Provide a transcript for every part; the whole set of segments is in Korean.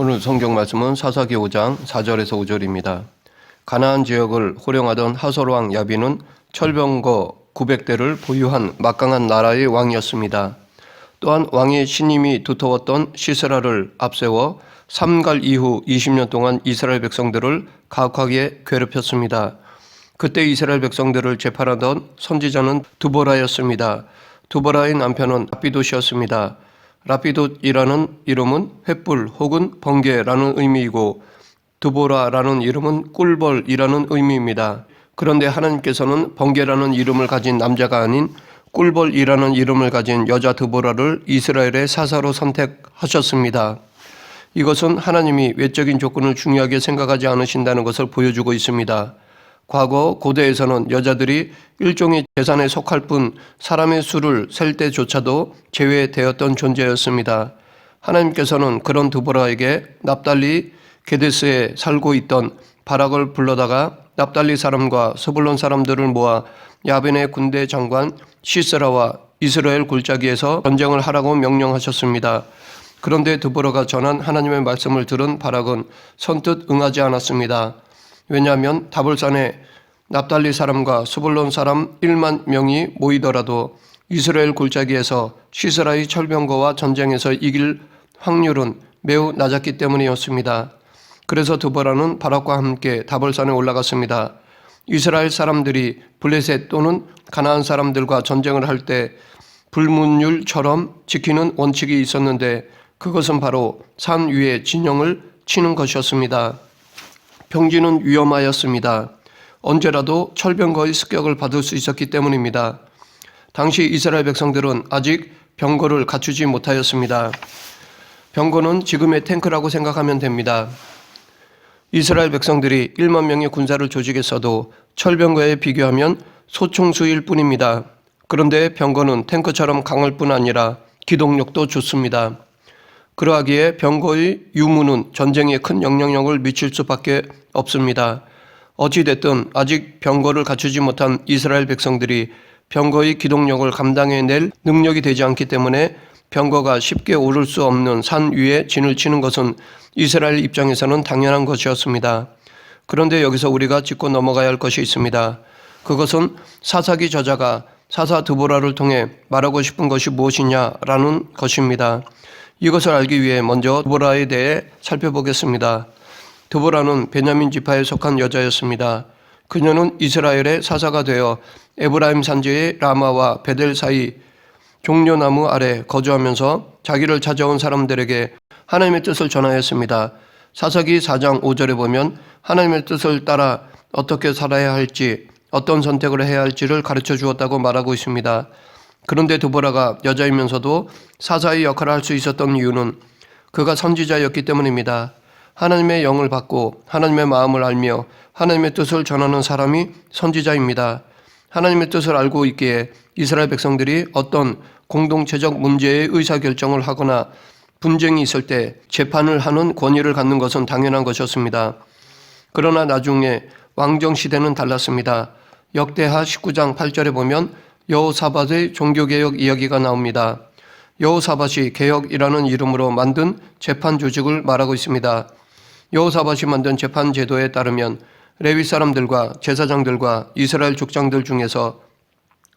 오늘 성경 말씀은 사사기 5장 4절에서 5절입니다. 가나안 지역을 호령하던 하솔 왕 야비는 철병거 900대를 보유한 막강한 나라의 왕이었습니다. 또한 왕의 신임이 두터웠던 시스라를 앞세워 삼갈 이후 20년 동안 이스라엘 백성들을 가혹하게 괴롭혔습니다. 그때 이스라엘 백성들을 재판하던 선지자는 두보라였습니다. 두보라의 남편은 라피도시였습니다. 라피돗이라는 이름은 횃불 혹은 번개라는 의미이고 두보라라는 이름은 꿀벌이라는 의미입니다. 그런데 하나님께서는 번개라는 이름을 가진 남자가 아닌 꿀벌이라는 이름을 가진 여자 드보라를 이스라엘의 사사로 선택하셨습니다. 이것은 하나님이 외적인 조건을 중요하게 생각하지 않으신다는 것을 보여주고 있습니다. 과거 고대에서는 여자들이 일종의 재산에 속할 뿐 사람의 수를 셀 때조차도 제외되었던 존재였습니다. 하나님께서는 그런 드보라에게 납달리 게데스에 살고 있던 바락을 불러다가 납달리 사람과 스불론 사람들을 모아 야벤의 군대 장관 시스라와 이스라엘 골짜기에서 전쟁을 하라고 명령하셨습니다. 그런데 드보라가 전한 하나님의 말씀을 들은 바락은 선뜻 응하지 않았습니다. 왜냐하면 다볼산에 납달리 사람과 스불론 사람 1만 명이 모이더라도 이스라엘 골짜기에서 시스라의 철병거와 전쟁에서 이길 확률은 매우 낮았기 때문이었습니다. 그래서 드보라는 바락과 함께 다볼산에 올라갔습니다. 이스라엘 사람들이 블레셋 또는 가나안 사람들과 전쟁을 할 때 불문율처럼 지키는 원칙이 있었는데 그것은 바로 산 위에 진영을 치는 것이었습니다. 평지는 위험하였습니다. 언제라도 철병거의 습격을 받을 수 있었기 때문입니다. 당시 이스라엘 백성들은 아직 병거를 갖추지 못하였습니다. 병거는 지금의 탱크라고 생각하면 됩니다. 이스라엘 백성들이 1만 명의 군사를 조직했어도 철병거에 비교하면 소총수일 뿐입니다. 그런데 병거는 탱크처럼 강할 뿐 아니라 기동력도 좋습니다. 그러하기에 병거의 유무는 전쟁에 큰 영향력을 미칠 수밖에 없습니다. 어찌됐든 아직 병거를 갖추지 못한 이스라엘 백성들이 병거의 기동력을 감당해낼 능력이 되지 않기 때문에 병거가 쉽게 오를 수 없는 산 위에 진을 치는 것은 이스라엘 입장에서는 당연한 것이었습니다. 그런데 여기서 우리가 짚고 넘어가야 할 것이 있습니다. 그것은 사사기 저자가 사사 드보라를 통해 말하고 싶은 것이 무엇이냐라는 것입니다. 이것을 알기 위해 먼저 드보라에 대해 살펴보겠습니다. 드보라는 베냐민 지파에 속한 여자였습니다. 그녀는 이스라엘의 사사가 되어 에브라임 산지의 라마와 베델 사이 종려나무 아래 거주하면서 자기를 찾아온 사람들에게 하나님의 뜻을 전하였습니다. 사사기 4장 5절에 보면 하나님의 뜻을 따라 어떻게 살아야 할지 어떤 선택을 해야 할지를 가르쳐 주었다고 말하고 있습니다. 그런데 드보라가 여자이면서도 사사의 역할을 할 수 있었던 이유는 그가 선지자였기 때문입니다. 하나님의 영을 받고 하나님의 마음을 알며 하나님의 뜻을 전하는 사람이 선지자입니다. 하나님의 뜻을 알고 있기에 이스라엘 백성들이 어떤 공동체적 문제의 의사결정을 하거나 분쟁이 있을 때 재판을 하는 권위를 갖는 것은 당연한 것이었습니다. 그러나 나중에 왕정 시대는 달랐습니다. 역대하 19장 8절에 보면 여호사밧의 종교개혁 이야기가 나옵니다. 여호사밧이 개혁이라는 이름으로 만든 재판 조직을 말하고 있습니다. 여호사밧이 만든 재판 제도에 따르면 레위 사람들과 제사장들과 이스라엘 족장들 중에서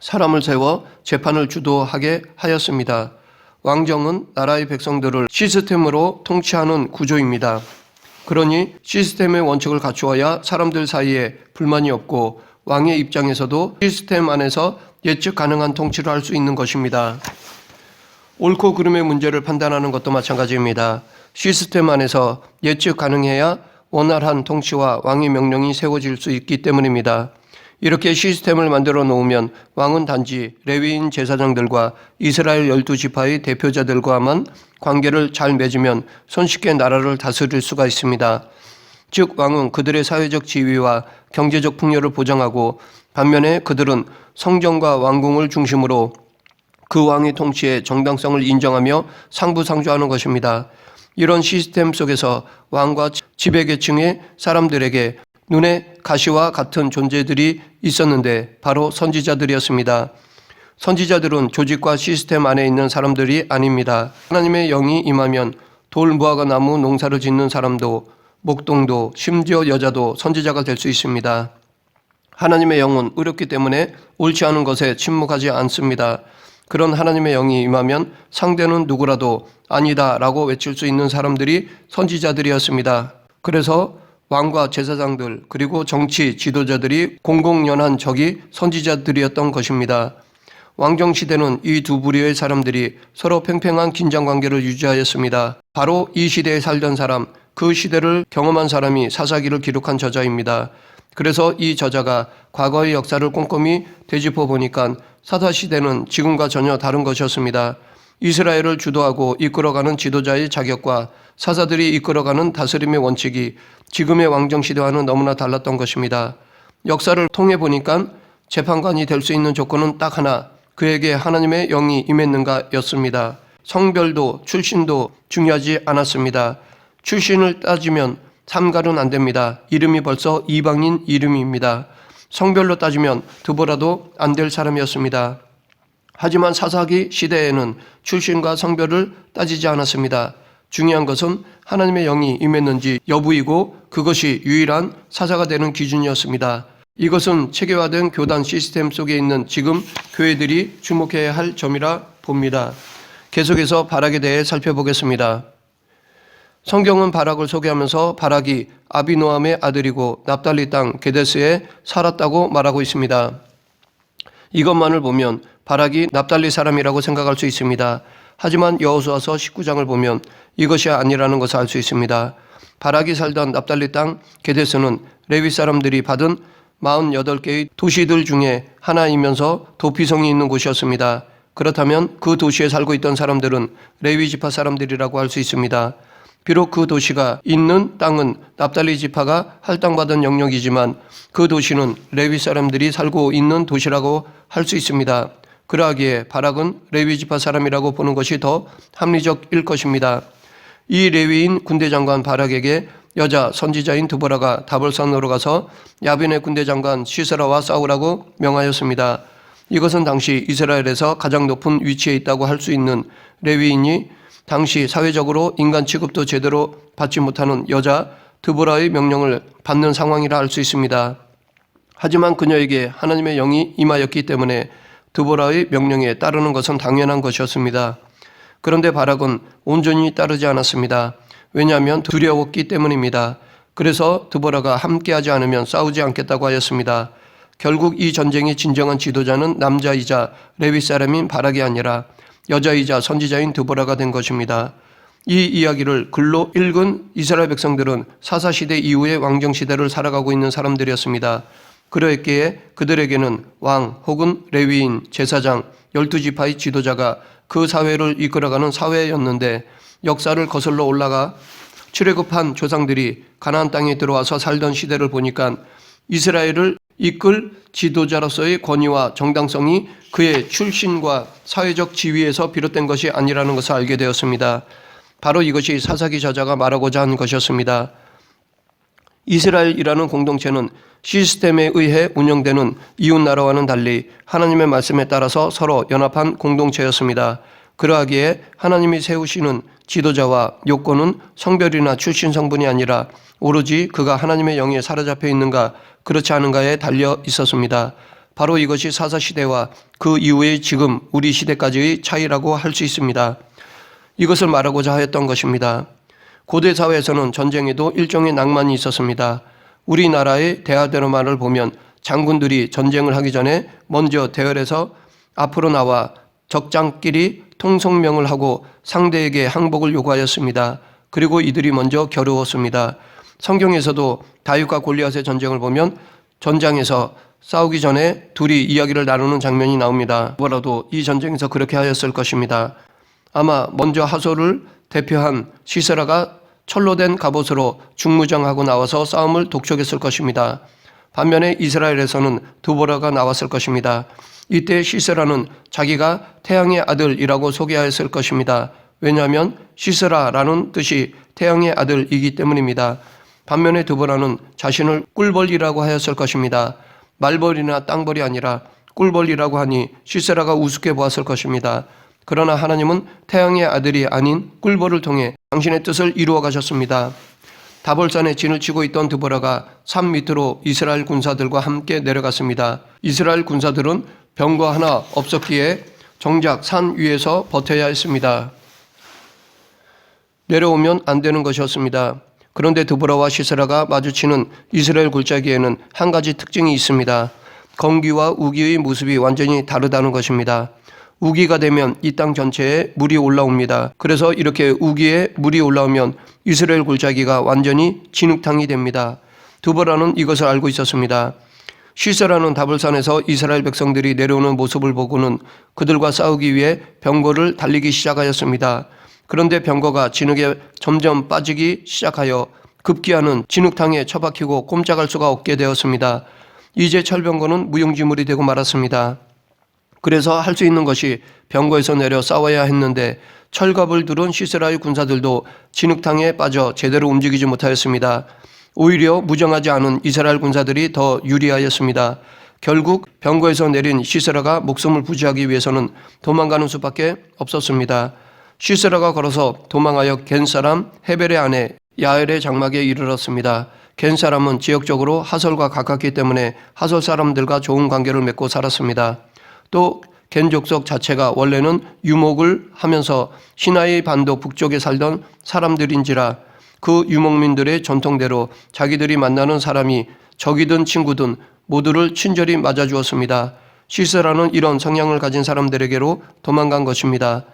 사람을 세워 재판을 주도하게 하였습니다. 왕정은 나라의 백성들을 시스템으로 통치하는 구조입니다. 그러니 시스템의 원칙을 갖추어야 사람들 사이에 불만이 없고 왕의 입장에서도 시스템 안에서 예측 가능한 통치를 할수 있는 것입니다. 옳고 그름의 문제를 판단하는 것도 마찬가지입니다. 시스템 안에서 예측 가능해야 원활한 통치와 왕의 명령이 세워질 수 있기 때문입니다. 이렇게 시스템을 만들어 놓으면 왕은 단지 레위인 제사장들과 이스라엘 열두 지파의 대표자들과만 관계를 잘 맺으면 손쉽게 나라를 다스릴 수가 있습니다. 즉 왕은 그들의 사회적 지위와 경제적 풍요를 보장하고 반면에 그들은 성전과 왕궁을 중심으로 그 왕의 통치의 정당성을 인정하며 상부상조하는 것입니다. 이런 시스템 속에서 왕과 지배계층의 사람들에게 눈에 가시와 같은 존재들이 있었는데 바로 선지자들이었습니다. 선지자들은 조직과 시스템 안에 있는 사람들이 아닙니다. 하나님의 영이 임하면 돌 무화과 나무 농사를 짓는 사람도 목동도 심지어 여자도 선지자가 될 수 있습니다. 하나님의 영은 의롭기 때문에 옳지 않은 것에 침묵하지 않습니다. 그런 하나님의 영이 임하면 상대는 누구라도 아니다 라고 외칠 수 있는 사람들이 선지자들이었습니다. 그래서 왕과 제사장들 그리고 정치 지도자들이 공공연한 적이 선지자들이었던 것입니다. 왕정 시대는 이 두 부류의 사람들이 서로 팽팽한 긴장 관계를 유지하였습니다. 바로 이 시대에 살던 사람, 그 시대를 경험한 사람이 사사기를 기록한 저자입니다. 그래서 이 저자가 과거의 역사를 꼼꼼히 되짚어 보니까 사사 시대는 지금과 전혀 다른 것이었습니다. 이스라엘을 주도하고 이끌어가는 지도자의 자격과 사사들이 이끌어가는 다스림의 원칙이 지금의 왕정 시대와는 너무나 달랐던 것입니다. 역사를 통해 보니까 재판관이 될 수 있는 조건은 딱 하나, 그에게 하나님의 영이 임했는가였습니다. 성별도 출신도 중요하지 않았습니다. 출신을 따지면 삼갈은 안 됩니다. 이름이 벌써 이방인 이름입니다. 성별로 따지면 드보라도 안 될 사람이었습니다. 하지만 사사기 시대에는 출신과 성별을 따지지 않았습니다. 중요한 것은 하나님의 영이 임했는지 여부이고 그것이 유일한 사사가 되는 기준이었습니다. 이것은 체계화된 교단 시스템 속에 있는 지금 교회들이 주목해야 할 점이라 봅니다. 계속해서 바락에 대해 살펴보겠습니다. 성경은 바락을 소개하면서 바락이 아비노함의 아들이고 납달리 땅 게데스에 살았다고 말하고 있습니다. 이것만을 보면 바락이 납달리 사람이라고 생각할 수 있습니다. 하지만 여호수아서 19장을 보면 이것이 아니라는 것을 알 수 있습니다. 바락이 살던 납달리 땅 게데스는 레위 사람들이 받은 48개의 도시들 중에 하나이면서 도피성이 있는 곳이었습니다. 그렇다면 그 도시에 살고 있던 사람들은 레위 지파 사람들이라고 할 수 있습니다. 비록 그 도시가 있는 땅은 납달리 지파가 할당받은 영역이지만 그 도시는 레위 사람들이 살고 있는 도시라고 할 수 있습니다. 그러하기에 바락은 레위 지파 사람이라고 보는 것이 더 합리적일 것입니다. 이 레위인 군대 장관 바락에게 여자 선지자인 드보라가 다볼산으로 가서 야빈의 군대 장관 시세라와 싸우라고 명하였습니다. 이것은 당시 이스라엘에서 가장 높은 위치에 있다고 할 수 있는 레위인이 당시 사회적으로 인간 취급도 제대로 받지 못하는 여자 드보라의 명령을 받는 상황이라 할 수 있습니다. 하지만 그녀에게 하나님의 영이 임하였기 때문에 드보라의 명령에 따르는 것은 당연한 것이었습니다. 그런데 바락은 온전히 따르지 않았습니다. 왜냐하면 두려웠기 때문입니다. 그래서 드보라가 함께하지 않으면 싸우지 않겠다고 하였습니다. 결국 이 전쟁의 진정한 지도자는 남자이자 레위 사람인 바락이 아니라 여자이자 선지자인 드보라가 된 것입니다. 이 이야기를 글로 읽은 이스라엘 백성들은 사사시대 이후의 왕정시대를 살아가고 있는 사람들이었습니다. 그러했기에 그들에게는 왕 혹은 레위인, 제사장, 열두 지파의 지도자가 그 사회를 이끌어가는 사회였는데 역사를 거슬러 올라가 출애굽한 조상들이 가나안 땅에 들어와서 살던 시대를 보니까 이스라엘을 이끌 지도자로서의 권위와 정당성이 그의 출신과 사회적 지위에서 비롯된 것이 아니라는 것을 알게 되었습니다. 바로 이것이 사사기 저자가 말하고자 한 것이었습니다. 이스라엘이라는 공동체는 시스템에 의해 운영되는 이웃나라와는 달리 하나님의 말씀에 따라서 서로 연합한 공동체였습니다. 그러하기에 하나님이 세우시는 지도자와 요건은 성별이나 출신 성분이 아니라 오로지 그가 하나님의 영에 사로잡혀 있는가 그렇지 않은가에 달려 있었습니다. 바로 이것이 사사시대와 그 이후의 지금 우리 시대까지의 차이라고 할 수 있습니다. 이것을 말하고자 하였던 것입니다. 고대 사회에서는 전쟁에도 일종의 낭만이 있었습니다. 우리나라의 대하대로만을 보면 장군들이 전쟁을 하기 전에 먼저 대열에서 앞으로 나와 적장끼리 통성명을 하고 상대에게 항복을 요구하였습니다. 그리고 이들이 먼저 겨루었습니다. 성경에서도 다윗과 골리앗의 전쟁을 보면 전장에서 싸우기 전에 둘이 이야기를 나누는 장면이 나옵니다. 뭐라도 이 전쟁에서 그렇게 하였을 것입니다. 아마 먼저 하소를 대표한 시세라가 철로 된 갑옷으로 중무장하고 나와서 싸움을 독촉했을 것입니다. 반면에 이스라엘에서는 두보라가 나왔을 것입니다. 이때 시세라는 자기가 태양의 아들이라고 소개하였을 것입니다. 왜냐하면 시세라라는 뜻이 태양의 아들이기 때문입니다. 반면에 두보라는 자신을 꿀벌이라고 하였을 것입니다. 말벌이나 땅벌이 아니라 꿀벌이라고 하니 시세라가 우습게 보았을 것입니다. 그러나 하나님은 태양의 아들이 아닌 꿀벌을 통해 당신의 뜻을 이루어 가셨습니다. 다볼산에 진을 치고 있던 드보라가 산 밑으로 이스라엘 군사들과 함께 내려갔습니다. 이스라엘 군사들은 병거 하나 없었기에 정작 산 위에서 버텨야 했습니다. 내려오면 안 되는 것이었습니다. 그런데 드보라와 시스라가 마주치는 이스라엘 골짜기에는 한 가지 특징이 있습니다. 건기와 우기의 모습이 완전히 다르다는 것입니다. 우기가 되면 이 땅 전체에 물이 올라옵니다. 그래서 이렇게 우기에 물이 올라오면 이스라엘 골짜기가 완전히 진흙탕이 됩니다. 두보라는 이것을 알고 있었습니다. 시세라는 다불산에서 이스라엘 백성들이 내려오는 모습을 보고는 그들과 싸우기 위해 병거를 달리기 시작하였습니다. 그런데 병거가 진흙에 점점 빠지기 시작하여 급기야는 진흙탕에 처박히고 꼼짝할 수가 없게 되었습니다. 이제 철병거는 무용지물이 되고 말았습니다. 그래서 할 수 있는 것이 병거에서 내려 싸워야 했는데 철갑을 두른 시스라의 군사들도 진흙탕에 빠져 제대로 움직이지 못하였습니다. 오히려 무정하지 않은 이스라엘 군사들이 더 유리하였습니다. 결국 병거에서 내린 시스라가 목숨을 부지하기 위해서는 도망가는 수밖에 없었습니다. 시스라가 걸어서 도망하여 겐 사람 헤벨의 아내 야엘의 장막에 이르렀습니다. 겐 사람은 지역적으로 하솔과 가깝기 때문에 하솔 사람들과 좋은 관계를 맺고 살았습니다. 또 겐족속 자체가 원래는 유목을 하면서 시나이 반도 북쪽에 살던 사람들인지라 그 유목민들의 전통대로 자기들이 만나는 사람이 적이든 친구든 모두를 친절히 맞아주었습니다. 시스라는 이런 성향을 가진 사람들에게로 도망간 것입니다.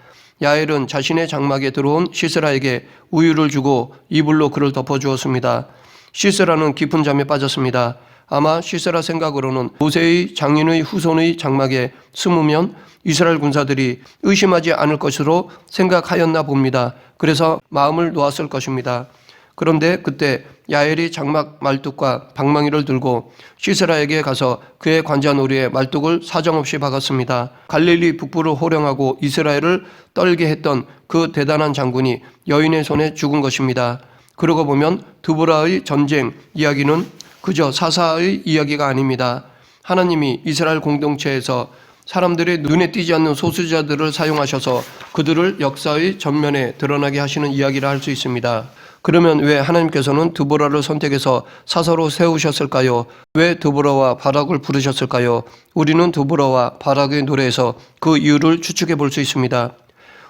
야엘은 자신의 장막에 들어온 시스라에게 우유를 주고 이불로 그를 덮어주었습니다. 시스라는 깊은 잠에 빠졌습니다. 아마 시스라 생각으로는 모세의 장인의 후손의 장막에 숨으면 이스라엘 군사들이 의심하지 않을 것으로 생각하였나 봅니다. 그래서 마음을 놓았을 것입니다. 그런데 그때 야엘이 장막 말뚝과 방망이를 들고 시스라에게 가서 그의 관자놀이에 말뚝을 사정없이 박았습니다. 갈릴리 북부를 호령하고 이스라엘을 떨게 했던 그 대단한 장군이 여인의 손에 죽은 것입니다. 그러고 보면 두보라의 전쟁 이야기는 그저 사사의 이야기가 아닙니다. 하나님이 이스라엘 공동체에서 사람들의 눈에 띄지 않는 소수자들을 사용하셔서 그들을 역사의 전면에 드러나게 하시는 이야기를 할 수 있습니다. 그러면 왜 하나님께서는 드보라를 선택해서 사사로 세우셨을까요? 왜 드보라와 바락을 부르셨을까요? 우리는 드보라와 바락의 노래에서 그 이유를 추측해 볼 수 있습니다.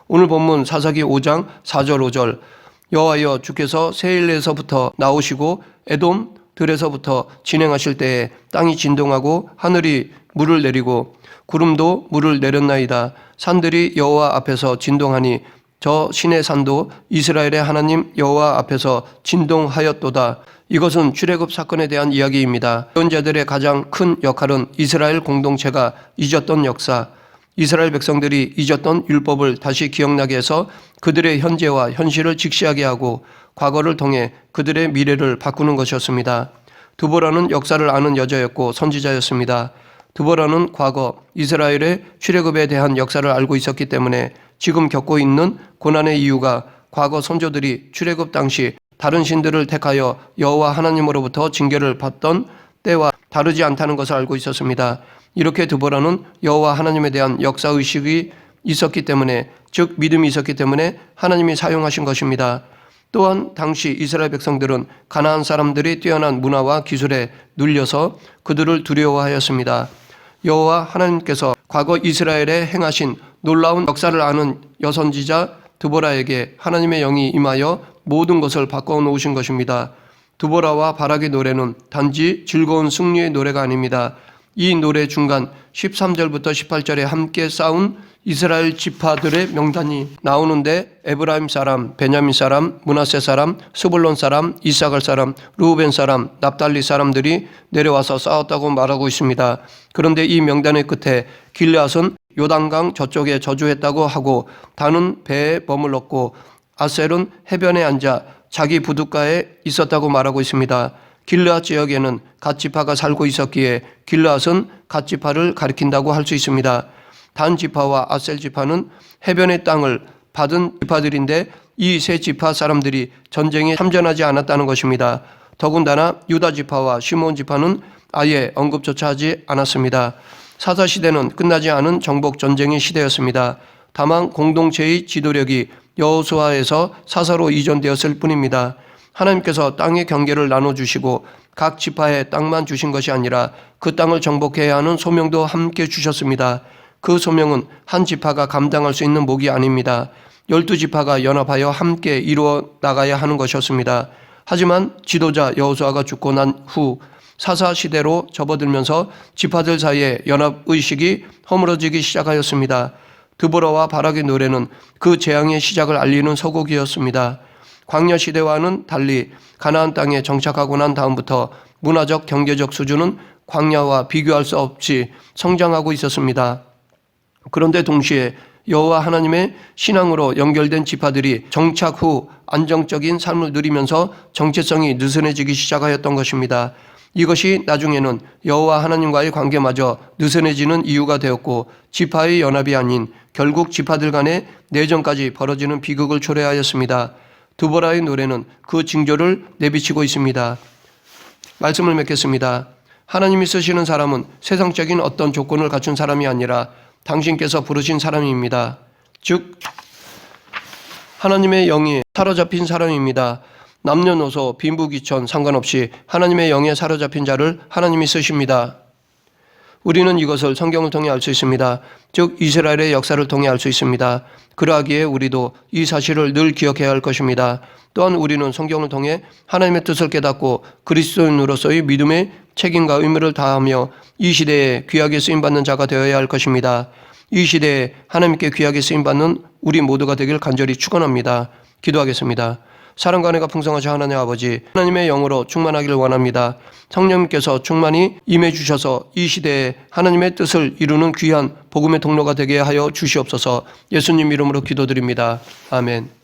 오늘 본문 사사기 5장 4절 5절 여호와여 주께서 세일에서부터 나오시고 에돔 들에서부터 진행하실 때에 땅이 진동하고 하늘이 물을 내리고 구름도 물을 내렸나이다. 산들이 여호와 앞에서 진동하니 저 신의 산도 이스라엘의 하나님 여호와 앞에서 진동하였도다. 이것은 출애굽 사건에 대한 이야기입니다. 예언자들의 가장 큰 역할은 이스라엘 공동체가 잊었던 역사, 이스라엘 백성들이 잊었던 율법을 다시 기억나게 해서 그들의 현재와 현실을 직시하게 하고 과거를 통해 그들의 미래를 바꾸는 것이었습니다. 두보라는 역사를 아는 여자였고 선지자였습니다. 두보라는 과거 이스라엘의 출애굽에 대한 역사를 알고 있었기 때문에 지금 겪고 있는 고난의 이유가 과거 선조들이 출애굽 당시 다른 신들을 택하여 여호와 하나님으로부터 징계를 받던 때와 다르지 않다는 것을 알고 있었습니다. 이렇게 드보라는 여호와 하나님에 대한 역사 의식이 있었기 때문에 즉 믿음이 있었기 때문에 하나님이 사용하신 것입니다. 또한 당시 이스라엘 백성들은 가나안 사람들이 뛰어난 문화와 기술에 눌려서 그들을 두려워하였습니다. 여호와 하나님께서 과거 이스라엘에 행하신 놀라운 역사를 아는 여선지자 드보라에게 하나님의 영이 임하여 모든 것을 바꿔 놓으신 것입니다. 두보라와 바락의 노래는 단지 즐거운 승리의 노래가 아닙니다. 이 노래 중간 13절부터 18절에 함께 싸운 이스라엘 지파들의 명단이 나오는데 에브라임 사람, 베냐민 사람, 문하세 사람, 스불론 사람, 이사갈 사람, 루벤 사람, 납달리 사람들이 내려와서 싸웠다고 말하고 있습니다. 그런데 이 명단의 끝에 길앗은 요단강 저쪽에 저주했다고 하고 단은 배에 머물렀고 아셀은 해변에 앉아 자기 부둣가에 있었다고 말하고 있습니다. 길르앗 지역에는 갓지파가 살고 있었기에 길르앗은 갓지파를 가리킨다고 할 수 있습니다. 단 지파와 아셀 지파는 해변의 땅을 받은 지파들인데 이 세 지파 사람들이 전쟁에 참전하지 않았다는 것입니다. 더군다나 유다 지파와 시몬 지파는 아예 언급조차 하지 않았습니다. 사사 시대는 끝나지 않은 정복 전쟁의 시대였습니다. 다만 공동체의 지도력이 여호수아에서 사사로 이전되었을 뿐입니다. 하나님께서 땅의 경계를 나눠주시고 각 지파에 땅만 주신 것이 아니라 그 땅을 정복해야 하는 소명도 함께 주셨습니다. 그 소명은 한 지파가 감당할 수 있는 목이 아닙니다. 열두 지파가 연합하여 함께 이루어 나가야 하는 것이었습니다. 하지만 지도자 여호수아가 죽고 난 후 사사 시대로 접어들면서 지파들 사이에 연합 의식이 허물어지기 시작하였습니다. 드보라와 바락의 노래는 그 재앙의 시작을 알리는 서곡이었습니다. 광야 시대와는 달리 가나안 땅에 정착하고 난 다음부터 문화적 경제적 수준은 광야와 비교할 수 없이 성장하고 있었습니다. 그런데 동시에 여호와 하나님의 신앙으로 연결된 지파들이 정착 후 안정적인 삶을 누리면서 정체성이 느슨해지기 시작하였던 것입니다. 이것이 나중에는 여호와 하나님과의 관계마저 느슨해지는 이유가 되었고 지파의 연합이 아닌 결국 지파들 간의 내전까지 벌어지는 비극을 초래하였습니다. 두보라의 노래는 그 징조를 내비치고 있습니다. 말씀을 맺겠습니다. 하나님이 쓰시는 사람은 세상적인 어떤 조건을 갖춘 사람이 아니라 당신께서 부르신 사람입니다. 즉, 하나님의 영이 사로잡힌 사람입니다. 남녀노소, 빈부귀천 상관없이 하나님의 영에 사로잡힌 자를 하나님이 쓰십니다. 우리는 이것을 성경을 통해 알 수 있습니다. 즉, 이스라엘의 역사를 통해 알 수 있습니다. 그러하기에 우리도 이 사실을 늘 기억해야 할 것입니다. 또한 우리는 성경을 통해 하나님의 뜻을 깨닫고 그리스도인으로서의 믿음의 책임과 의무를 다하며 이 시대에 귀하게 쓰임받는 자가 되어야 할 것입니다. 이 시대에 하나님께 귀하게 쓰임받는 우리 모두가 되길 간절히 축원합니다. 기도하겠습니다. 사랑과 은혜가 풍성하신 하나님 아버지 하나님의 영으로 충만하기를 원합니다. 성령님께서 충만히 임해 주셔서 이 시대에 하나님의 뜻을 이루는 귀한 복음의 통로가 되게 하여 주시옵소서 예수님 이름으로 기도드립니다. 아멘.